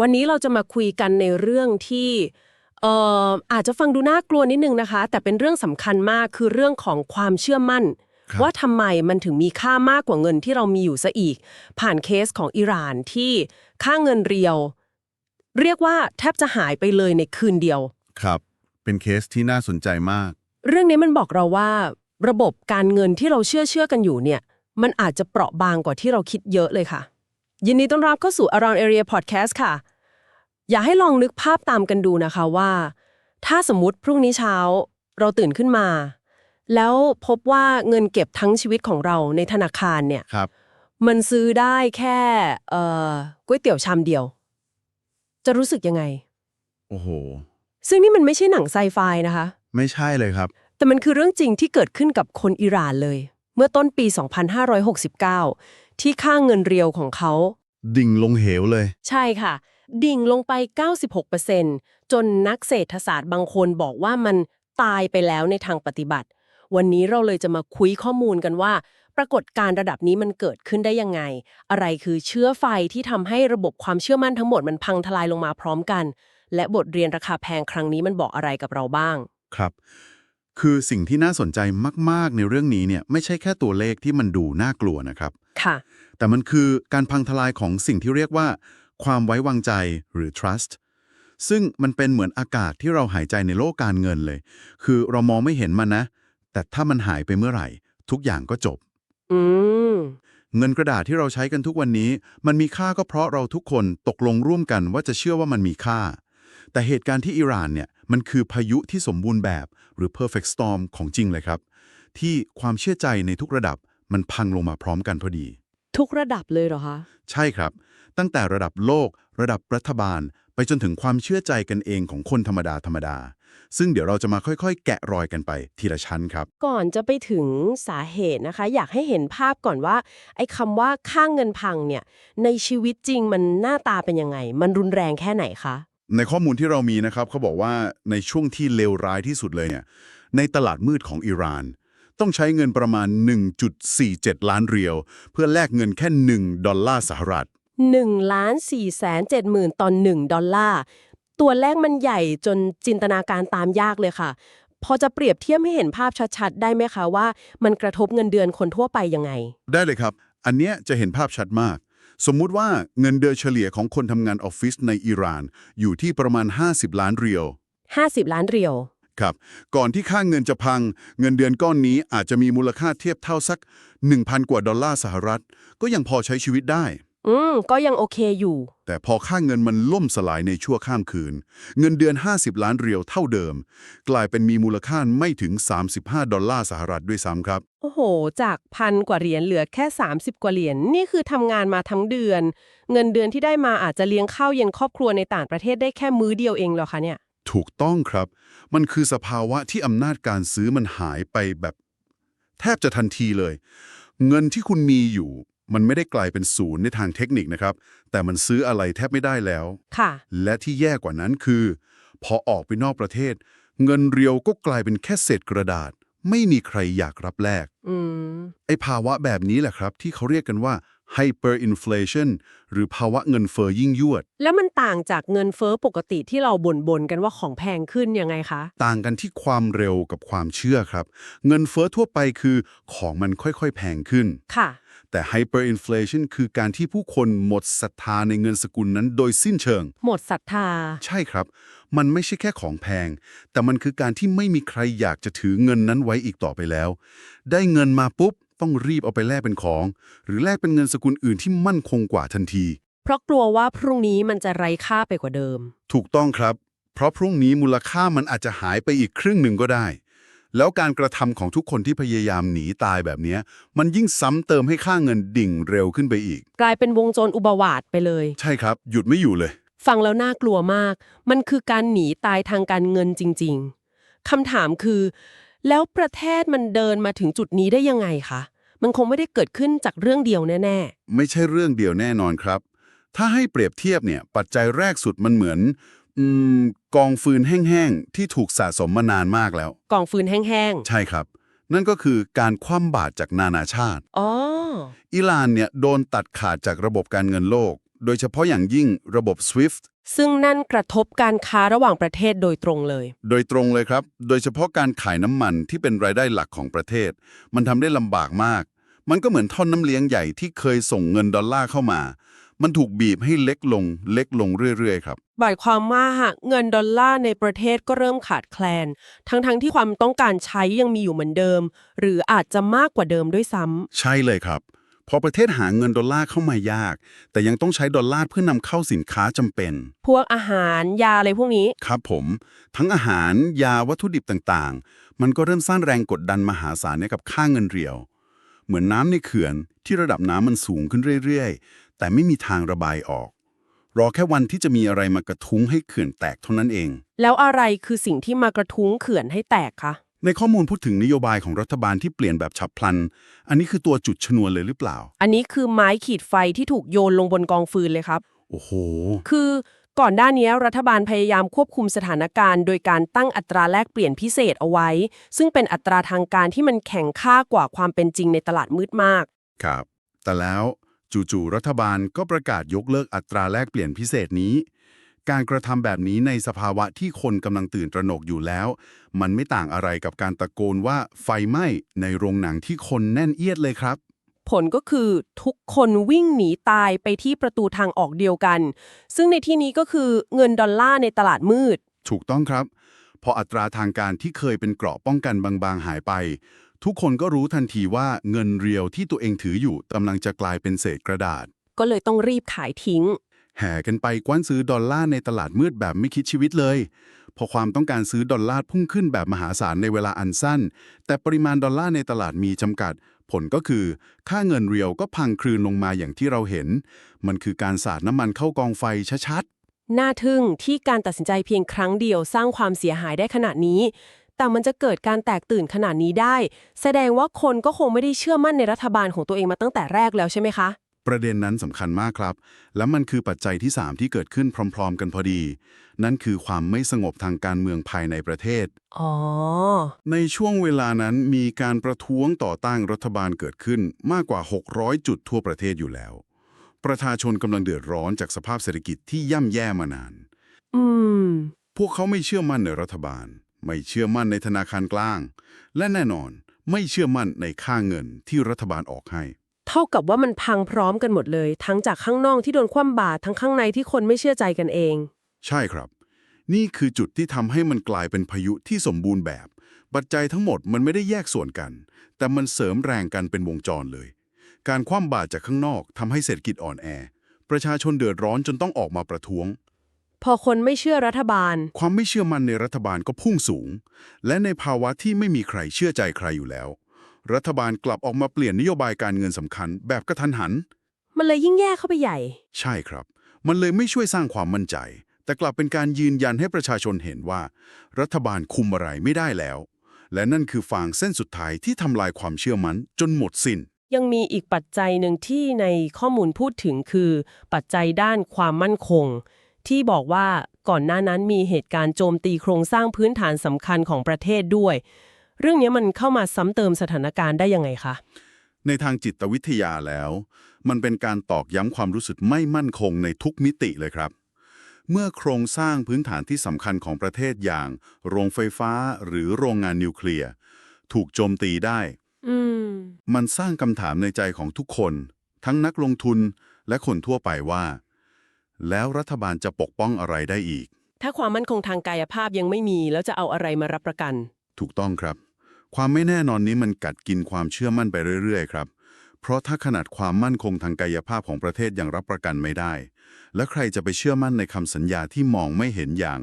วันนี้เราจะมาคุยกันในเรื่องที่เอ่ออาจจะฟังดูน่ากลัวนิดนึงนะคะ แต่เป็นเรื่องสำคัญมากคือเรื่องของความเชื่อมั่น ครับว่าทำไมมันถึงมีค่ามากกว่าเงินที่เรามีอยู่ซะอีก ผ่านเคสของอิหร่านที่ค่าเงินเรียว เรียกว่าแทบจะหายไปเลยในคืนเดียว ครับ เป็นเคสที่น่าสนใจมาก เรื่องนี้มันบอกเราว่า ระบบการเงินที่เราเชื่อเชื่อกันอยู่เนี่ย มันอาจจะเปราะบางกว่าที่เราคิดเยอะเลยค่ะ ยินดีต้อนรับเข้าสู่ Around Area Podcast ค่ะ อยากให้ลองนึกภาพตามกันดูนะคะว่า ถ้าสมมติพรุ่งนี้เช้าเราตื่นขึ้นมา แล้วพบว่าเงินเก็บทั้งชีวิตของเราในธนาคารเนี่ยครับ มันซื้อได้แค่เอ่อก๋วยเตี๋ยวชามเดียว จะรู้สึกยังไง โอ้โห ซึ่งนี่มันไม่ใช่หนังไซไฟนะคะ ไม่ใช่เลยครับ แต่มันคือเรื่องจริงที่เกิดขึ้นกับคนอิหร่านเลย เมื่อต้นปี 2569 ที่ค่าเงินเรียวของเขา ดิ่งลงเหวเลย ใช่ค่ะ ดิ่งลงไป 96%จนนักเศรษฐศาสตร์บางคนบอกว่ามันตายไปแล้วในทางปฏิบัติ วันนี้เราเลยจะมาคุยข้อมูลกันว่า ปรากฏการณ์ระดับนี้มันเกิดขึ้นได้ยังไง อะไรคือเชื้อไฟที่ทำให้ระบบความเชื่อมั่นทั้งหมดมันพังทลายลงมาพร้อมกัน และบทเรียนราคาแพงครั้งนี้มันบอกอะไรกับเราบ้าง ครับ คือสิ่งที่น่าสนใจมาก ๆ ในเรื่องนี้เนี่ยไม่ใช่แค่ตัวเลขที่มันดูน่ากลัวนะครับ ค่ะ แต่มันคือการพังทลายของสิ่งที่เรียกว่า ความไว้วางใจหรือ trust ซึ่งมันเป็นเหมือนอากาศที่เราหายใจในโลกการเงินเลย คือเรามองไม่เห็นมันนะ แต่ถ้ามันหายไปเมื่อไหร่ ทุกอย่างก็จบ อืม เงินกระดาษที่เราใช้กันทุกวันนี้ มันมีค่าก็เพราะเราทุกคนตกลงร่วมกันว่าจะเชื่อว่ามันมีค่า แต่เหตุการณ์ที่อิหร่านเนี่ยมันคือพายุที่สมบูรณ์แบบหรือ perfect storm ของจริงเลยครับ ที่ความเชื่อใจในทุกระดับมันพังลงมาพร้อมกันพอดี ทุกระดับเลยเหรอคะ ใช่ครับ ตั้งแต่ระดับโลก ระดับรัฐบาล ไปจนถึงความเชื่อใจกันเองของคนธรรมดาธรรมดา ซึ่งเดี๋ยวเราจะมาค่อยๆ แกะรอยกันไปทีละชั้นครับ ก่อนจะไปถึงสาเหตุนะคะ อยากให้เห็นภาพก่อนว่า ไอ้คำว่าค่างเงินพังเนี่ยในชีวิตจริงมันหน้าตาเป็นยังไง มันรุนแรงแค่ไหนคะ ในข้อมูลที่เรามีนะครับเขาบอกว่าในช่วงที่เลวร้ายที่สุดเลยเนี่ยในตลาดมืดของอิหร่าน ต้องใช้เงินประมาณ 1.47 ล้านเหรียว เพื่อแลกเงินแค่ 1 ดอลลาร์สหรัฐ1ล้าน4แสน7หมื่นต่อ1ดอลลาร์ ตัวเลขมันใหญ่จนจินตนาการตามยากเลยค่ะ พอจะเปรียบเทียบให้เห็นภาพชัดๆ ได้ไหมคะว่ามันกระทบเงินเดือนคนทั่วไปยังไง ได้เลยครับ อันเนี้ยจะเห็นภาพชัดมาก สมมุติว่าเงินเดือนเฉลี่ยของคนทำงานออฟฟิศในอิหร่าน อยู่ที่ประมาณ 50 ล้านเหรียว 50 ล้านเหรียว ครับ ก่อนที่ค่าเงินจะพัง เงินเดือนก้อนนี้อาจจะมีมูลค่าเทียบเท่าสัก 1,000 กว่าดอลลาร์สหรัฐ ก็ยังพอใช้ชีวิตได้ อืม ก็ยังโอเคอยู่ แต่พอค่าเงินมันล่มสลายในชั่วข้ามคืน เงินเดือน 50 ล้านเหรียวเท่าเดิม กลายเป็นมีมูลค่าไม่ถึง 35 ดอลลาร์สหรัฐด้วยซ้ำครับ โอ้โห จากพันกว่าเหรียญเหลือแค่ 30 กว่าเหรียญนี่คือทำงานมาทั้งเดือน เงินเดือนที่ได้มาอาจจะเลี้ยงข้าวเย็นครอบครัวในต่างประเทศได้แค่มื้อเดียวเองเหรอคะเนี่ย ถูกต้องครับ มันคือสภาวะที่อำนาจการซื้อมันหายไปแบบ แทบจะทันทีเลย เงินที่คุณมีอยู่ มันไม่ได้กลายเป็นศูนย์ในทางเทคนิคนะครับ แต่มันซื้ออะไรแทบไม่ได้แล้ว ค่ะ และที่แย่กว่านั้นคือ พอออกไปนอกประเทศ เงินเรียวก็กลายเป็นแค่เศษกระดาษ ไม่มีใครอยากรับแลกอืมไอ้ภาวะแบบนี้แหละครับ ที่เขาเรียกกันว่า hyperinflation หรือภาวะเงินเฟอ้อยิ่งยวด แล้วมันต่างจากเงินเฟ้อปกติที่เราบ่นๆกันว่าของแพงขึ้นยังไงคะ ต่างกันที่ความเร็วกับความเชื่อครับ เงินเฟอ้อทั่วไปคือของมันค่อยๆ แพงขึ้น ค่ะ แต่ hyperinflation คือการที่ผู้คนหมดศรัทธาในเงินสกุลนั้นโดยสิ้นเชิง หมดศรัทธา ใช่ครับ มันไม่ใช่แค่ของแพง แต่มันคือการที่ไม่มีใครอยากจะถือเงินนั้นไว้อีกต่อไปแล้ว ได้เงินมาปุ๊บ ต้องรีบเอาไปแลกเป็นของ หรือแลกเป็นเงินสกุลอื่นที่มั่นคงกว่าทันที เพราะกลัวว่าพรุ่งนี้มันจะไร้ค่าไปกว่าเดิม ถูกต้องครับ เพราะพรุ่งนี้มูลค่ามันอาจจะหายไปอีกครึ่งหนึ่งก็ได้ แล้วการกระทำของทุกคนที่พยายามหนีตายแบบเนี้ยมันยิ่งซ้ำเติมให้ค่าเงินดิ่งเร็วขึ้นไปอีก กลายเป็นวงจรอุบาทวาตไปเลย ใช่ครับ หยุดไม่อยู่เลย ฟังแล้วน่ากลัวมาก มันคือการหนีตายทางการเงินจริง ๆคำถามคือ แล้วประเทศมันเดินมาถึงจุดนี้ได้ยังไงคะ มันคงไม่ได้เกิดขึ้นจากเรื่องเดียวแน่ไม่ใช่เรื่องเดียวแน่นอนครับ ถ้าให้เปรียบเทียบเนี่ย ปัจจัยแรกสุดมันเหมือน อมกองฟืนแห้งๆที่ถูกสะสมมานานมากแล้วๆกองฟืนแห้งใช่ครับ นั่นก็คือการคว่ำบาตรจากนานาชาติ ๆ อ๋อ อิหร่านเนี่ยโดนตัดขาดจากระบบการเงินโลก โดยเฉพาะอย่างยิ่งระบบ SWIFT ซึ่งนั่นกระทบการค้าระหว่างประเทศโดยตรงเลย โดยตรงเลยครับ โดยเฉพาะการขายน้ำมันที่เป็นรายได้หลักของประเทศ มันทำได้ลำบากมาก มันก็เหมือนท่อนน้ำเลี้ยงใหญ่ที่เคยส่งเงินดอลลาร์เข้ามา มันถูกบีบให้เล็กลงเล็กลงเรื่อยๆครับ หมายความว่าหากเงินดอลลาร์ในประเทศก็เริ่มขาดแคลน ทั้งๆที่ความต้องการใช้ยังมีอยู่เหมือนเดิม หรืออาจจะมากกว่าเดิมด้วยซ้ำใช่เลยครับ พอประเทศหาเงินดอลลาร์เข้ามายาก แต่ยังต้องใช้ดอลลาร์เพื่อนำเข้าสินค้าจำเป็น พวกอาหารยาอะไรพวกนี้ ครับผม ทั้งอาหารยาวัตถุดิบต่างๆ มันก็เริ่มสร้างแรงกดดันมหาศาลให้กับค่าเงินเรียว เหมือนน้ำในเขื่อนที่ระดับน้ำมันสูงขึ้นเรื่อยๆ แต่ไม่มีทางระบายออก รอแค่วันที่จะมีอะไรมากระทุ้งให้เขื่อนแตกเท่านั้นเอง แล้วอะไรคือสิ่งที่มากระทุ้งเขื่อนให้แตกคะ ในข้อมูลพูดถึงนโยบายของรัฐบาลที่เปลี่ยนแบบฉับพลัน อันนี้คือตัวจุดชนวนเลยหรือเปล่า อันนี้คือไม้ขีดไฟที่ถูกโยนลงบนกองฟืนเลยครับ โอ้โห คือก่อนหน้านี้รัฐบาลพยายามควบคุมสถานการณ์ โดยการตั้งอัตราแลกเปลี่ยนพิเศษเอาไว้ ซึ่งเป็นอัตราทางการที่มันแข็งค่ากว่าความเป็นจริงในตลาดมืดมาก ครับ แต่แล้ว จู่ๆรัฐบาลก็ประกาศยกเลิกอัตราแลกเปลี่ยนพิเศษนี้ การกระทำแบบนี้ในสภาวะที่คนกำลังตื่นตระหนกอยู่แล้ว มันไม่ต่างอะไรกับการตะโกนว่าไฟไหม้ในโรงหนังที่คนแน่นเอียดเลยครับ ผลก็คือทุกคนวิ่งหนีตายไปที่ประตูทางออกเดียวกัน ซึ่งในที่นี้ก็คือเงินดอลลาร์ในตลาดมืด ถูกต้องครับ พออัตราทางการที่เคยเป็นเกราะป้องกันบางๆหายไป ทุกคนก็รู้ทันทีว่าเงินเรียวที่ตัวเองถืออยู่กำลังจะกลายเป็นเศษกระดาษ ก็เลยต้องรีบขายทิ้ง แห่กันไปกว้านซื้อดอลลาร์ในตลาดมืดแบบไม่คิดชีวิตเลย พอความต้องการซื้อดอลลาร์พุ่งขึ้นแบบมหาศาลในเวลาอันสั้น แต่ปริมาณดอลลาร์ในตลาดมีจำกัด ผลก็คือ ค่าเงินเรียวก็พังคลืนลงมาอย่างที่เราเห็น มันคือการสาดน้ำมันเข้ากองไฟชัดน่าทึ่งที่การตัดสินใจเพียงครั้งเดียวสร้างความเสียหายได้ขนาดนี้ แต่มันจะเกิดการแตกตื่นขนาดนี้ได้ แสดงว่าคนก็คงไม่ได้เชื่อมั่นในรัฐบาลของตัวเองมาตั้งแต่แรกแล้วใช่ไหมคะๆประเด็นนั้นสำคัญมากครับ และมันคือปัจจัยที่ 3 ที่เกิดขึ้นพร้อม ๆ กันพอดี นั่นคือความไม่สงบทางการเมืองภายในประเทศ อ๋อ ในช่วงเวลานั้นมีการประท้วงต่อต้านรัฐบาลเกิดขึ้นมากกว่า 600 จุดทั่วประเทศอยู่แล้ว ประชาชนกำลังเดือดร้อนจากสภาพเศรษฐกิจที่ย่ำแย่มานาน อืม พวกเขาไม่เชื่อมั่นในรัฐบาล ไม่เชื่อมั่นในธนาคารกลาง และแน่นอนไม่เชื่อมั่นในค่าเงินที่รัฐบาลออกให้ เท่ากับว่ามันพังพร้อมกันหมดเลย ทั้งจากข้างนอกที่โดนคว่ำบาตรทั้งข้างในที่คนไม่เชื่อใจกันเอง ใช่ครับ นี่คือจุดที่ทำให้มันกลายเป็นพายุที่สมบูรณ์แบบ ปัจจัยทั้งหมดมันไม่ได้แยกส่วนกัน แต่มันเสริมแรงกันเป็นวงจรเลย การคว่ำบาตรจากข้างนอกทำให้เศรษฐกิจอ่อนแอ ประชาชนเดือดร้อนจนต้องออกมาประท้วง พอคนไม่เชื่อรัฐบาล ความไม่เชื่อมั่นในรัฐบาลก็พุ่งสูง และในภาวะที่ไม่มีใครเชื่อใจใครอยู่แล้ว รัฐบาลกลับออกมาเปลี่ยนนโยบายการเงินสำคัญ แบบกระทันหัน มันเลยยิ่งแย่เข้าไปใหญ่ ใช่ครับ มันเลยไม่ช่วยสร้างความมั่นใจ แต่กลับเป็นการยืนยันให้ประชาชนเห็นว่า รัฐบาลคุมอะไรไม่ได้แล้ว และนั่นคือฟางเส้นสุดท้ายที่ทำลายความเชื่อมั่นจนหมดสิน้นยังมีอีกปัจจัยหนึ่งที่ในข้อมูลพูดถึงคือ ปัจจัยด้านความมั่นคง ที่บอกว่าก่อนหน้านั้นมีเหตุการณ์โจมตีโครงสร้างพื้นฐานสำคัญของประเทศด้วย เรื่องนี้มันเข้ามาซ้ำเติมสถานการณ์ได้ยังไงคะ ในทางจิตวิทยาแล้ว มันเป็นการตอกย้ำความรู้สึกไม่มั่นคงในทุกมิติเลยครับ เมื่อโครงสร้างพื้นฐานที่สำคัญของประเทศอย่าง โรงไฟฟ้าหรือโรงงานนิวเคลียร์ถูกโจมตีได้อืมมันสร้างคำถามในใจของทุกคน ทั้งนักลงทุนและคนทั่วไปว่า แล้วรัฐบาลจะปกป้องอะไรได้อีก ถ้าความมั่นคงทางกายภาพยังไม่มี แล้วจะเอาอะไรมารับประกัน ถูกต้องครับ ความไม่แน่นอนนี้มันกัดกินความเชื่อมั่นไปเรื่อยๆครับ เพราะถ้าขนาดความมั่นคงทางกายภาพของประเทศยังรับประกันไม่ได้ และใครจะไปเชื่อมั่นในคำสัญญาที่มองไม่เห็นอย่าง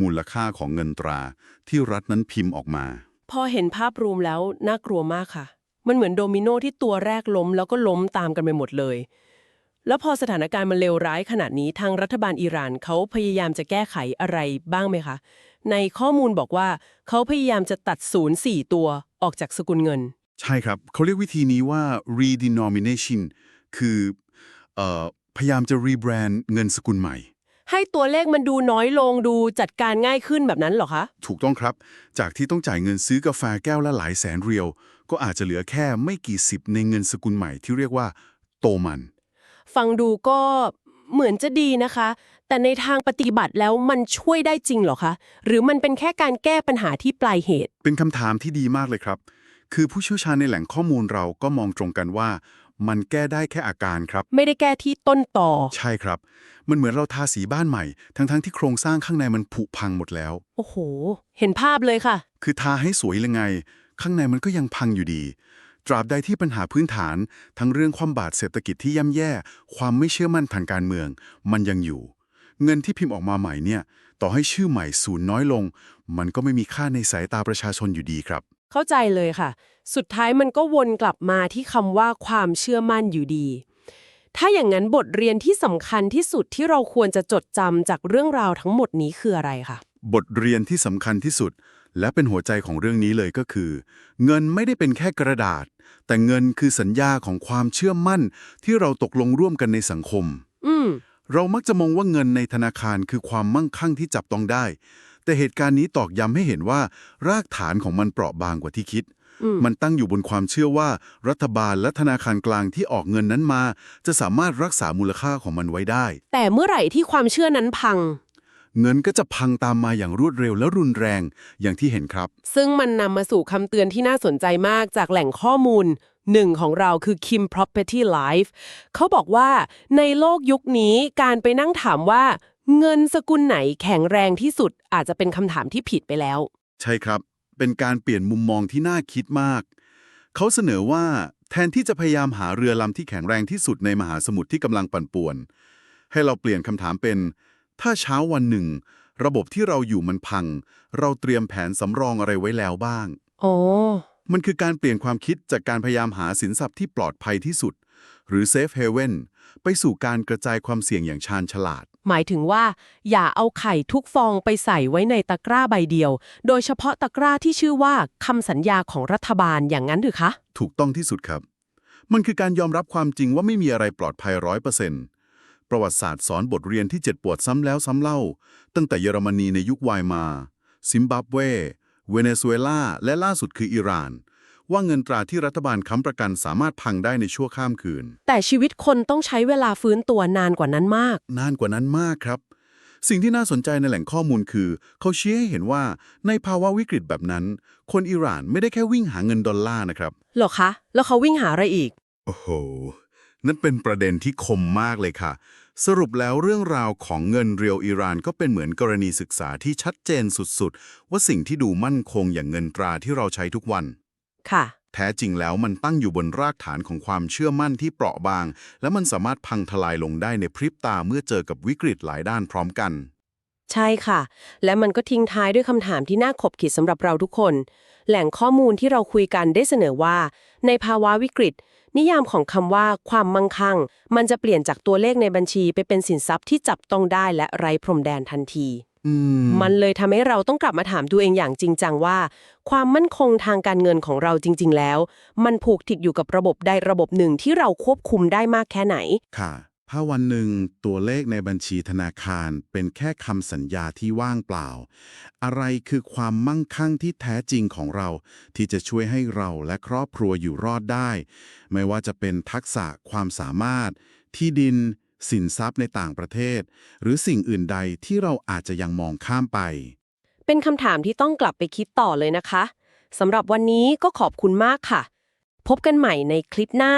มูลค่าของเงินตรา ที่รัฐนั้นพิมพ์ออกมา พอเห็นภาพรวมแล้วน่ากลัวมากค่ะ มันเหมือนโดมิโนที่ตัวแรกล้มแล้วก็ล้มตามกันไปหมดเลย แล้วพอสถานการณ์มันเลวร้ายขนาดนี้ทางรัฐบาลอิหร่านเขาพยายามจะแก้ไขอะไรบ้างไหมคะ ในข้อมูลบอกว่าเขาพยายามจะตัดศูนย์สี่ตัวออกจากสกุลเงิน ใช่ครับ เขาเรียกวิธีนี้ว่า redenomination คือเอ่อพยายามจะรีแบรนด์เงินสกุลใหม่ ให้ตัวเลขมันดูน้อยลงดูจัดการง่ายขึ้นแบบนั้นเหรอคะ ถูกต้องครับ จากที่ต้องจ่ายเงินซื้อกาแฟแก้วละหลายแสนเรียว ก็อาจจะเหลือแค่ไม่กี่สิบในเงินสกุลใหม่ที่เรียกว่าโตมัน ฟังดูก็เหมือนจะดีนะคะ แต่ในทางปฏิบัติแล้วมันช่วยได้จริงเหรอคะ หรือมันเป็นแค่การแก้ปัญหาที่ปลายเหตุ เป็นคำถามที่ดีมากเลยครับ คือผู้เชี่ยวชาญในแหล่งข้อมูลเราก็มองตรงกันว่า มันแก้ได้แค่อาการครับ ไม่ได้แก้ที่ต้นต่อ ใช่ครับ มันเหมือนเราทาสีบ้านใหม่ ทั้งๆที่โครงสร้างข้างในมันผุพังหมดแล้ว โอ้โห เห็นภาพเลยค่ะ คือทาให้สวยยังไง ข้างในมันก็ยังพังอยู่ดีต ราบใดที่ปัญหาพื้นฐาน ทั้งเรื่องความบาดเศรษฐกิจที่ย่ำแย่ ความไม่เชื่อมั่นทางการเมือง มันยังอยู่ เงินที่พิมพ์ออกมาใหม่เนี่ย ต่อให้ชื่อใหม่ศูนย์น้อยลง มันก็ไม่มีค่าในสายตาประชาชนอยู่ดีครับ เข้าใจเลยค่ะ สุดท้ายมันก็วนกลับมาที่คำว่าความเชื่อมั่นอยู่ดี ถ้าอย่างนั้นบทเรียนที่สำคัญที่สุดที่เราควรจะจดจำจากเรื่องราวทั้งหมดนี้คืออะไรคะบทเรียนที่สำคัญที่สุด และเป็นหัวใจของเรื่องนี้เลยก็คือ เงินไม่ได้เป็นแค่กระดาษ แต่เงินคือสัญญาของความเชื่อมั่น ที่เราตกลงร่วมกันในสังคม อืมเรามักจะมองว่าเงินในธนาคารคือความมั่งคั่งที่จับต้องได้ แต่เหตุการณ์นี้ตอกย้ำให้เห็นว่า รากฐานของมันเปราะบางกว่าที่คิดอืมมันตั้งอยู่บนความเชื่อว่า รัฐบาลและธนาคารกลางที่ออกเงินนั้นมา จะสามารถรักษามูลค่าของมันไว้ได้ แต่เมื่อไหร่ที่ความเชื่อนั้นพัง เงินก็จะพังตามมาอย่างรวดเร็วและรุนแรงอย่างที่เห็นครับ ซึ่งมันนำมาสู่คำเตือนที่น่าสนใจมากจากแหล่งข้อมูลหนึ่งของเราคือ Kim Property Life เขาบอกว่าในโลกยุคนี้การไปนั่งถามว่า เงินสกุลไหนแข็งแรงที่สุดอาจจะเป็นคำถามที่ผิดไปแล้ว ใช่ครับ เป็นการเปลี่ยนมุมมองที่น่าคิดมาก เขาเสนอว่าแทนที่จะพยายามหาเรือลำที่แข็งแรงที่สุดในมหาสมุทรที่กำลังปั่นป่วน ให้เราเปลี่ยนคำถามเป็น ถ้าเช้าวันหนึ่ง ระบบที่เราอยู่มันพัง เราเตรียมแผนสำรองอะไรไว้แล้วบ้างอ๋อมันคือการเปลี่ยนความคิดจากการพยายามหาสินทรัพย์ที่ปลอดภัยที่สุด หรือ safe haven ไปสู่การกระจายความเสี่ยงอย่างชาญฉลาด หมายถึงว่า อย่าเอาไข่ทุกฟองไปใส่ไว้ในตะกร้าใบเดียว โดยเฉพาะตะกร้าที่ชื่อว่าคำสัญญาของรัฐบาลอย่างนั้นหรือคะ ถูกต้องที่สุดครับ มันคือการยอมรับความจริงว่าไม่มีอะไรปลอดภัยร้อยเปอร์เซ็นต์ ประวัติศาสตร์สอนบทเรียนที่เจ็บปวดซ้ำแล้วซ้ำเล่า ตั้งแต่เยอรมนีในยุคไวมา ซิมบับเว เวเนซุเอลา และล่าสุดคืออิหร่าน ว่าเงินตราที่รัฐบาลค้ำประกันสามารถพังได้ในชั่วข้ามคืน แต่ชีวิตคนต้องใช้เวลาฟื้นตัวนานกว่านั้นมาก นานกว่านั้นมากครับ สิ่งที่น่าสนใจในแหล่งข้อมูลคือ เขาชี้ให้เห็นว่าในภาวะวิกฤตแบบนั้น คนอิหร่านไม่ได้แค่วิ่งหาเงินดอลลาร์นะครับเหรอคะ แล้วเขาวิ่งหาอะไรอีก โอ้โห นั่นเป็นประเด็นที่คมมากเลยค่ะ สรุปแล้วเรื่องราวของเงินเรียวอิหร่านก็เป็นเหมือนกรณีศึกษาที่ชัดเจนสุดๆ ว่าสิ่งที่ดูมั่นคงอย่างเงินตราที่เราใช้ทุกวัน ค่ะ แท้จริงแล้วมันตั้งอยู่บนรากฐานของความเชื่อมั่นที่เปราะบาง และมันสามารถพังทลายลงได้ในพริบตาเมื่อเจอกับวิกฤตหลายด้านพร้อมกัน ใช่ค่ะ และมันก็ทิ้งท้ายด้วยคำถามที่น่าขบขิดสำหรับเราทุกคน แหล่งข้อมูลที่เราคุยกันได้เสนอว่า ในภาวะวิกฤต นิยามของคำว่าความมั่งคั่ง มันจะเปลี่ยนจากตัวเลขในบัญชีไปเป็นสินทรัพย์ที่จับต้องได้และไร้พรมแดนทันทีอืมมันเลยทำให้เราต้องกลับมาถามตัวเองอย่างจริงจังว่า ความมั่นคงทางการเงินของเราจริง ๆ แล้ว มันผูกติดอยู่กับระบบใดระบบหนึ่งที่เราควบคุมได้มากแค่ไหนค่ะ ถ้าวันหนึ่งตัวเลขในบัญชีธนาคารเป็นแค่คำสัญญาที่ว่างเปล่า อะไรคือความมั่งคั่งที่แท้จริงของเรา ที่จะช่วยให้เราและครอบครัวอยู่รอดได้ ไม่ว่าจะเป็นทักษะความสามารถ ที่ดิน สินทรัพย์ในต่างประเทศ หรือสิ่งอื่นใดที่เราอาจจะยังมองข้ามไป เป็นคำถามที่ต้องกลับไปคิดต่อเลยนะคะสำหรับวันนี้ก็ขอบคุณมากค่ะ พบกันใหม่ในคลิปหน้า